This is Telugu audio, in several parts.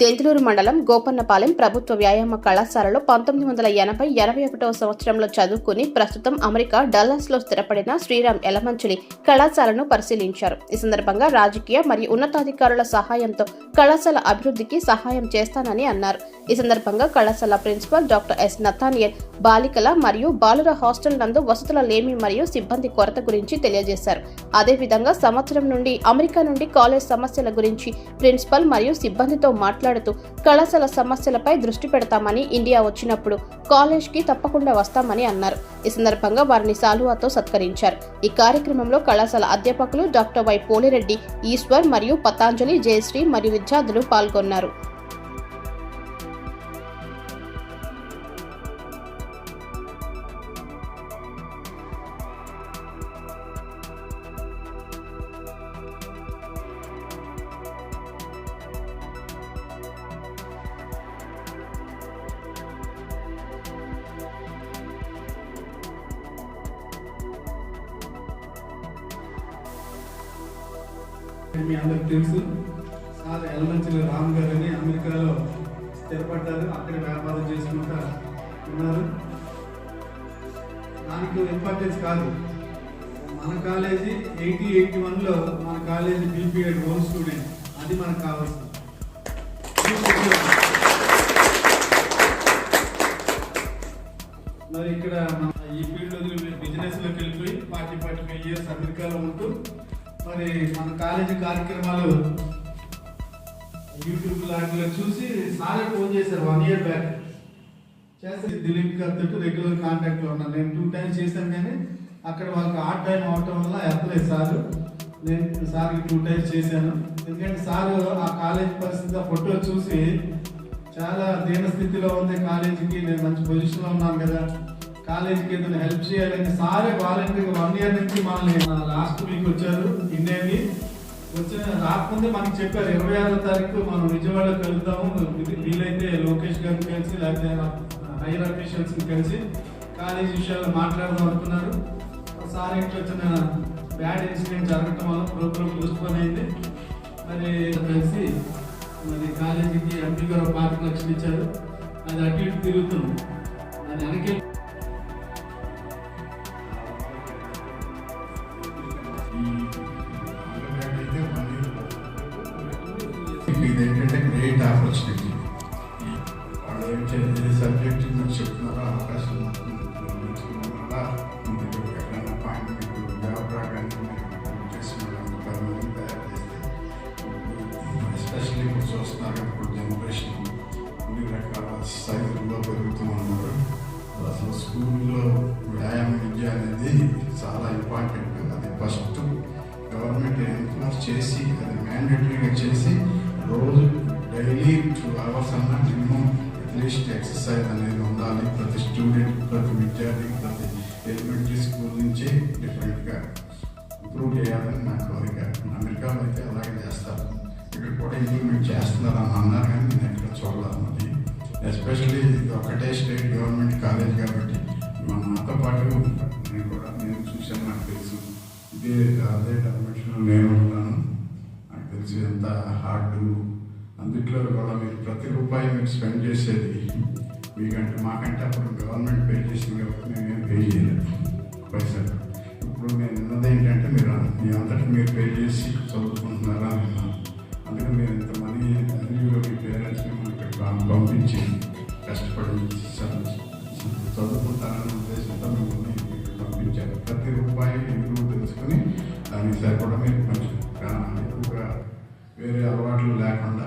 దెందులూరు మండలం గోపన్నపాలెం ప్రభుత్వ వ్యాయామ కళాశాలలో పంతొమ్మిది వందల ఎనభై ఎనభై ఒకటవ సంవత్సరంలో చదువుకుని ప్రస్తుతం అమెరికా డల్లాస్లో స్థిరపడిన శ్రీరామ్ ఎలమంచిలి కళాశాలను పరిశీలించారు. ఈ సందర్భంగా రాజకీయ మరియు ఉన్నతాధికారుల సహాయంతో కళాశాల అభివృద్ధికి సహాయం చేస్తానని అన్నారు. ఈ సందర్భంగా కళాశాల ప్రిన్సిపల్ డాక్టర్ ఎస్ నథానియల్ బాలికల మరియు బాలుర హాస్టల్ నందు వసతుల లేమి మరియు సిబ్బంది కొరత గురించి తెలియజేశారు. అదేవిధంగా సంవత్సరం నుండి అమెరికా నుండి కాలేజ్ సమస్యల గురించి ప్రిన్సిపల్ మరియు సిబ్బందితో మాట్లాడుతూ కళాశాల సమస్యలపై దృష్టి పెడతామని ఇండియా వచ్చినప్పుడు కాలేజ్కి తప్పకుండా వస్తామని అన్నారు. ఈ సందర్భంగా వారిని సాలువాతో సత్కరించారు. ఈ కార్యక్రమంలో కళాశాల అధ్యాపకులు డాక్టర్ వై పోలిరెడ్డి ఈశ్వర్ మరియు పతాంజలి జయశ్రీ మరియు విద్యార్థులు పాల్గొన్నారు. మీ అందరికి తెలుసు సార్ ఎలమంచిలి రామ్ గారు అని అమెరికాలో స్థిరపడ్డారు. అక్కడ వ్యాపారం చేసుకుంటా ఉన్నారు. దానికి ఇంపార్టెన్స్ కాదు. మన కాలేజీ ఎయిటీ ఎయిటీ వన్లో మన కాలేజీ బీపీఎడ్ హోమ్ స్టూడెంట్. అది మనకు కావాల్సింది. మరి ఇక్కడ మన ఈ ఫీల్డ్ వదిలి బిజినెస్లోకి వెళ్ళిపోయి ఫార్టీ ఫార్టీ ఫైవ్ ఇయర్స్ అమెరికాలో ఉంటూ మరి మన కాలేజీ కార్యక్రమాలు యూట్యూబ్ లాంటిలో చూసి సారే ఫోన్ చేశారు వన్ ఇయర్ బ్యాక్. చేస్తే దిలీప్ గారితో రెగ్యులర్ కాంటాక్ట్లో ఉన్నాను. నేను టూ టైమ్స్ చేశాను కానీ అక్కడ వాళ్ళకి ఆర్ట్ టైం అవటం వల్ల ఎత్తలేదు సార్. నేను సార్కి టూ టైమ్స్ చేశాను. ఎందుకంటే సార్ ఆ కాలేజ్ పరిస్థితి ఆ ఫోటో చూసి చాలా దీన స్థితిలో ఉంది కాలేజీకి. నేను మంచి పొజిషన్లో ఉన్నాను కదా. కాలేజీకి ఏదైనా హెల్ప్ చేయాలని సారే వాలంటీర్గా వన్ ఇయర్ నుంచి మనల్ని లాస్ట్ వీక్ వచ్చారు ఇండియాకి వచ్చిన రాకముందే మనకి చెప్పారు ఇరవై ఆరో తారీఖు మనం విజయవాడలో వెళ్తాము వీలైతే లోకేష్ గారిని కలిసి లేకపోతే హైయర్ అఫీషియల్స్ని కలిసి కాలేజ్ విషయాలు మాట్లాడదాం అనుకున్నారు. సార్ ఇంట్లో వచ్చిన బ్యాడ్ ఇన్సిడెంట్ జరగటం వల్ల ప్రోగ్రామ్ పోస్ట్పోన్ అయింది. మరి కలిసి మరి కాలేజీకి ఎంపీ గారు ఒక లక్షలు ఇచ్చారు అది అటు ఇటు తిరుగుతుంది. అది వెనక్కి ఇది ఏంటంటే గ్రేట్ ఆపర్చునిటీ వాళ్ళు ఏంటంటే చేయాలి సబ్జెక్ట్ మీరు చెప్తున్నారో? అవకాశం వల్ల మీరు ఎక్కడైనా పాయింట్ జాబ్ రాగానే చేసిన పనులను తయారు చేస్తే ఎస్పెషల్లీ ఇప్పుడు చూస్తున్నారు ఇప్పుడు జనరేషన్ అన్ని రకాల సైజుల్లో పెరుగుతూ ఉన్నారు. అసలు స్కూల్లో వ్యాయామ విద్య అనేది చాలా ఇంపార్టెంట్ అది ఫస్ట్ గవర్నమెంట్ ఎన్ఫోర్స్ చేసి అది మ్యాండేటరీగా చేసి డైలీ టూ అవర్స్ అన్న మినిమం అట్లీస్ట్ ఎక్సర్సైజ్ అనేది ఉండాలి. ప్రతి స్టూడెంట్ ప్రతి విద్యార్థి ప్రతి ఎలిమెంటరీ స్కూల్ నుంచి డిఫరెంట్గా ఇంప్రూవ్ చేయాలని నా కోరిక. అమెరికాలో అయితే అలాగే చేస్తారు. ఇక్కడ కూడా ఇంప్లిమెంట్ చేస్తున్నారు అని అన్నారు కానీ నేను ఎక్కడ చూడలేదు. మరి ఎస్పెషల్లీ ఇది ఒకటే స్టేట్ గవర్నమెంట్ కాలేజ్ కాబట్టి మా మాతో పాటు నేను కూడా నేను చూశాను నాకు తెలుసు. ఇదే అదే డైమెన్షన్లో నేను ఉన్నాను. నాకు తెలిసి ఎంత హార్డ్ అందుట్లో కూడా మీరు ప్రతి రూపాయి మీరు స్పెండ్ చేసేది మీకంటే మాకంటే అప్పుడు గవర్నమెంట్ పే చేసింది కాబట్టి నేనేం పే చేయలేదు పైసలు. ఇప్పుడు నేను విన్నది ఏంటంటే మీరు మీ అంతటి మీరు పే చేసి చదువుకుంటున్నారా విన్నాను అందుకని మీరు ఇంత మనీ అన్యూలో మీ పేరెంట్స్ని మనకి ఇక్కడ పంపించి కష్టపడి చదువు- చదువుకుంటారనే ఉద్దేశంతో మిమ్మల్ని పంపించారు. ప్రతి రూపాయి విలువ తెలుసుకొని దానికి సరిపడా మీరు కొంచెం ఎక్కువగా వేరే అలవాట్లు లేకుండా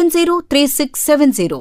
703670.